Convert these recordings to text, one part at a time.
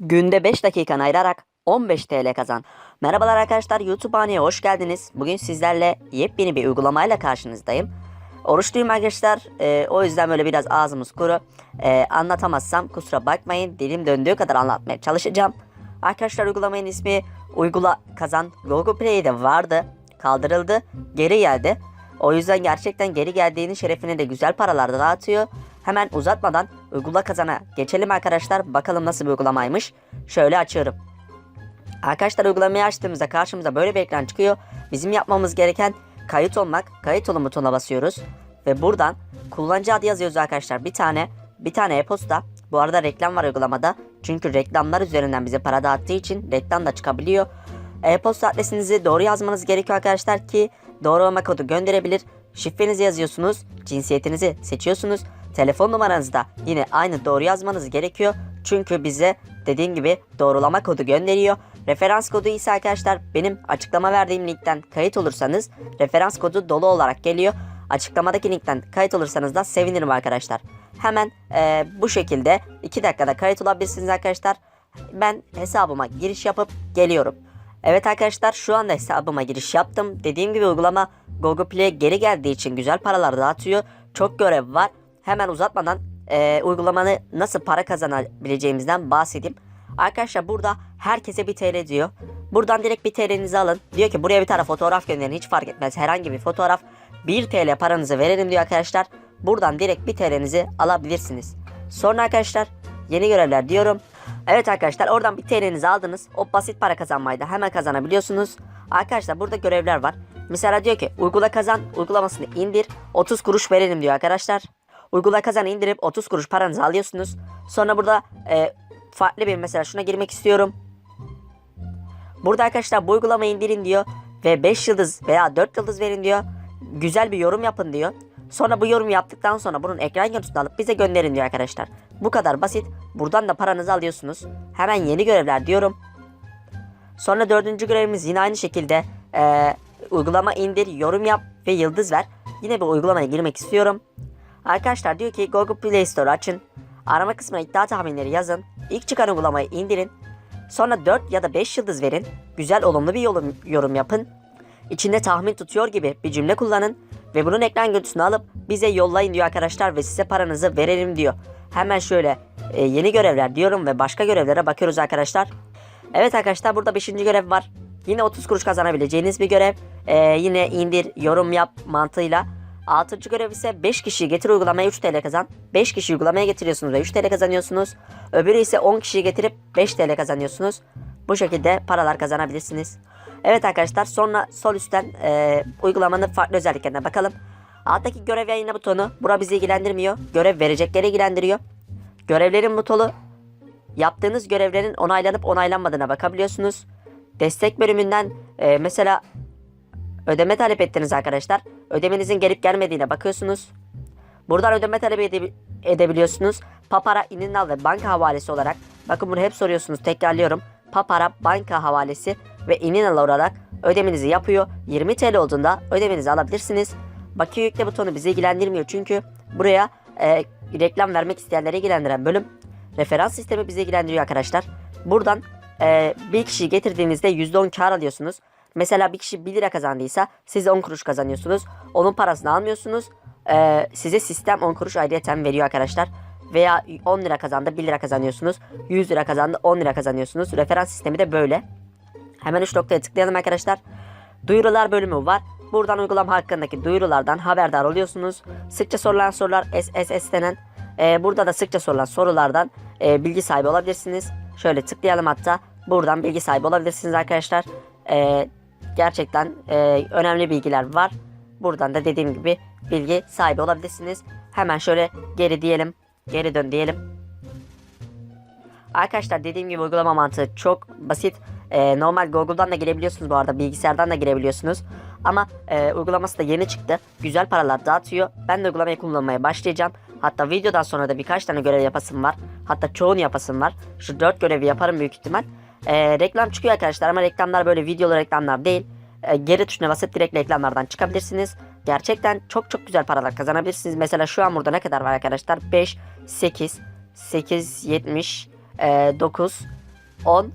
Günde 5 dakikanı ayırarak 15 TL kazan. Merhabalar arkadaşlar YouTube haneye hoş geldiniz. Bugün sizlerle yepyeni bir uygulamayla karşınızdayım. Oruçluyum arkadaşlar. Ee, o yüzden böyle biraz ağzımız kuru. Ee, anlatamazsam kusura bakmayın. Dilim döndüğü kadar anlatmaya çalışacağım. Arkadaşlar uygulamanın ismi Uygula Kazan. Google Play'de vardı. Kaldırıldı. Geri geldi. O yüzden gerçekten geri geldiğinin şerefine de güzel paralar da dağıtıyor. Hemen uzatmadan uygula kazana geçelim arkadaşlar. Bakalım nasıl bir uygulamaymış. Şöyle açıyorum. Arkadaşlar uygulamayı açtığımızda karşımıza böyle bir ekran çıkıyor. Bizim yapmamız gereken kayıt olmak. Kayıt olun butonuna basıyoruz. Ve buradan kullanıcı adı yazıyoruz arkadaşlar. Bir tane bir tane e-posta. Bu arada reklam var uygulamada. Çünkü reklamlar üzerinden bize para dağıttığı için reklam da çıkabiliyor. E-posta adresinizi doğru yazmanız gerekiyor arkadaşlar ki doğru olma kodu gönderebilir. Şifrenizi yazıyorsunuz. Cinsiyetinizi seçiyorsunuz. Telefon numaranızı da yine aynı doğru yazmanız gerekiyor. Çünkü bize dediğim gibi doğrulama kodu gönderiyor. Referans kodu ise arkadaşlar benim açıklama verdiğim linkten kayıt olursanız referans kodu dolu olarak geliyor. Açıklamadaki linkten kayıt olursanız da sevinirim arkadaşlar. Hemen eee, bu şekilde 2 dakikada kayıt olabilirsiniz arkadaşlar. Ben hesabıma giriş yapıp geliyorum. Evet arkadaşlar şu anda hesabıma giriş yaptım. Dediğim gibi uygulama Google Play'e geri geldiği için güzel paralar dağıtıyor. Çok görev var. Hemen uzatmadan eee uygulamanı nasıl para kazanabileceğimizden bahsedeyim. Arkadaşlar burada herkese bir TL diyor. Buradan direkt bir TL'nizi alın. Diyor ki buraya bir tane fotoğraf gönderin hiç fark etmez. Herhangi bir fotoğraf 1 TL paranızı verelim diyor arkadaşlar. Buradan direkt bir TL'nizi alabilirsiniz. Sonra arkadaşlar yeni görevler diyorum. Evet arkadaşlar oradan bir TL'nizi aldınız. O basit para kazanmayı da hemen kazanabiliyorsunuz. Arkadaşlar burada görevler var. Mesela diyor ki uygula kazan uygulamasını indir 30 kuruş verelim diyor arkadaşlar. Uygula kazan indirip 30 kuruş paranızı alıyorsunuz. Sonra burada e, farklı bir mesela şuna girmek istiyorum. Burada arkadaşlar bu uygulamayı indirin diyor. Ve 5 yıldız veya 4 yıldız verin diyor. Güzel bir yorum yapın diyor. Sonra bu yorum yaptıktan sonra bunun ekran görüntüsünü alıp bize gönderin diyor arkadaşlar. Bu kadar basit. Buradan da paranızı alıyorsunuz. Hemen yeni görevler diyorum. Sonra dördüncü görevimiz yine aynı şekilde eee, uygulama indir, yorum yap ve yıldız ver. Yine bir uygulamaya girmek istiyorum. Arkadaşlar diyor ki Google Play Store açın. Arama kısmına iddia tahminleri yazın. İlk çıkan uygulamayı indirin. Sonra 4 ya da 5 yıldız verin. Güzel olumlu bir yorum, yorum yapın. İçinde tahmin tutuyor gibi bir cümle kullanın. Ve bunun ekran görüntüsünü alıp bize yollayın diyor arkadaşlar ve size paranızı verelim diyor. Hemen şöyle e, yeni görevler diyorum ve başka görevlere bakıyoruz arkadaşlar. Evet arkadaşlar burada 5. görev var. Yine 30 kuruş kazanabileceğiniz bir görev. Ee, yine indir, yorum yap mantığıyla. 6. görev ise 5 kişiyi getir uygulamaya 3 TL kazan. 5 kişi uygulamaya getiriyorsunuz ve 3 TL kazanıyorsunuz. Öbürü ise 10 kişiyi getirip 5 TL kazanıyorsunuz. Bu şekilde paralar kazanabilirsiniz. Evet arkadaşlar sonra sol üstten e, uygulamanın farklı özelliklerine bakalım. Alttaki görev yayına butonu. Bura bizi ilgilendirmiyor. Görev verecekleri ilgilendiriyor. Görevlerin butonu yaptığınız görevlerin onaylanıp onaylanmadığına bakabiliyorsunuz. Destek bölümünden e, mesela ödeme talep ettiniz arkadaşlar. Ödemenizin gelip gelmediğine bakıyorsunuz. Buradan ödeme talep ede- edebiliyorsunuz. Papara, İninal ve banka havalesi olarak. Bakın bunu hep soruyorsunuz. Tekrarlıyorum. Papara, banka havalesi ve İninal olarak ödemenizi yapıyor. 20 TL olduğunda ödemenizi alabilirsiniz. Bakiye yükle butonu bizi ilgilendirmiyor çünkü buraya e, reklam vermek isteyenleri ilgilendiren bölüm. Referans sistemi bizi ilgilendiriyor arkadaşlar. Buradan e, bir kişiyi getirdiğinizde %10 kar alıyorsunuz. Mesela bir kişi 1 lira kazandıysa siz 10 kuruş kazanıyorsunuz. Onun parasını almıyorsunuz. E, size sistem 10 kuruş ayrıyeten veriyor arkadaşlar. Veya 10 lira kazandı 1 lira kazanıyorsunuz. 100 lira kazandı 10 lira kazanıyorsunuz. Referans sistemi de böyle. Hemen 3 noktaya tıklayalım arkadaşlar. Duyurular bölümü var. Buradan uygulama hakkındaki duyurulardan haberdar oluyorsunuz. Sıkça sorulan sorular SSS denen. e, burada da sıkça sorulan sorulardan e, bilgi sahibi olabilirsiniz. Şöyle tıklayalım hatta. Buradan bilgi sahibi olabilirsiniz arkadaşlar. E, gerçekten e, önemli bilgiler var. Buradan da dediğim gibi bilgi sahibi olabilirsiniz. Hemen şöyle geri diyelim. Geri dön diyelim. Arkadaşlar dediğim gibi uygulama mantığı çok basit. Ee, normal Google'dan da girebiliyorsunuz bu arada. Bilgisayardan da girebiliyorsunuz. Ama e, uygulaması da yeni çıktı. Güzel paralar dağıtıyor. Ben de uygulamayı kullanmaya başlayacağım. Hatta videodan sonra da birkaç tane görev yapasım var. Hatta çoğunu yapasım var. Şu dört görevi yaparım büyük ihtimal. Ee, reklam çıkıyor arkadaşlar ama reklamlar böyle videolu reklamlar değil. Ee, geri tuşuna basıp direkt reklamlardan çıkabilirsiniz. Gerçekten çok çok güzel paralar kazanabilirsiniz. Mesela şu an burada ne kadar var arkadaşlar? 5, 8, 8, 70, e, 9, 10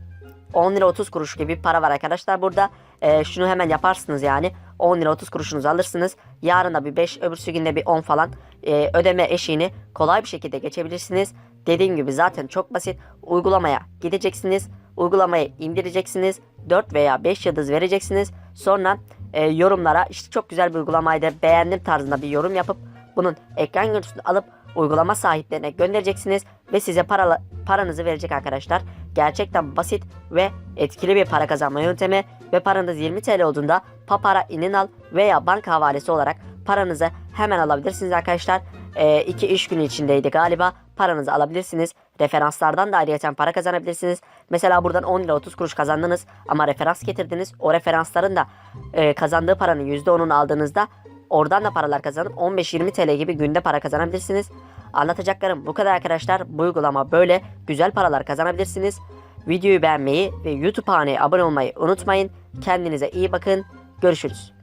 10 lira 30 kuruş gibi para var arkadaşlar burada. Ee, şunu hemen yaparsınız yani. 10 lira 30 kuruşunuzu alırsınız. Yarın da bir 5 öbürsü günde bir 10 falan Ee, ödeme eşiğini kolay bir şekilde geçebilirsiniz. Dediğim gibi zaten çok basit. Uygulamaya gideceksiniz. Uygulamayı indireceksiniz. 4 veya 5 yıldız vereceksiniz. Sonra e, yorumlara işte çok güzel bir uygulamaydı beğendim tarzında bir yorum yapıp bunun ekran görüntüsünü alıp uygulama sahiplerine göndereceksiniz ve size paralı, paranızı verecek arkadaşlar. Gerçekten basit ve etkili bir para kazanma yöntemi ve paranız 20 TL olduğunda Papara İninal veya banka havalesi olarak paranızı hemen alabilirsiniz arkadaşlar. 2 iş günü içindeydi galiba. Paranızı alabilirsiniz. Referanslardan da ayrıca para kazanabilirsiniz. Mesela buradan 10 lira 30 kuruş kazandınız ama referans getirdiniz. O referansların da e, kazandığı paranın %10'unu aldığınızda oradan da paralar kazanıp 15-20 TL gibi günde para kazanabilirsiniz. Anlatacaklarım bu kadar arkadaşlar. Bu uygulama böyle güzel paralar kazanabilirsiniz. Videoyu beğenmeyi ve YouTube haneye abone olmayı unutmayın. Kendinize iyi bakın. Görüşürüz.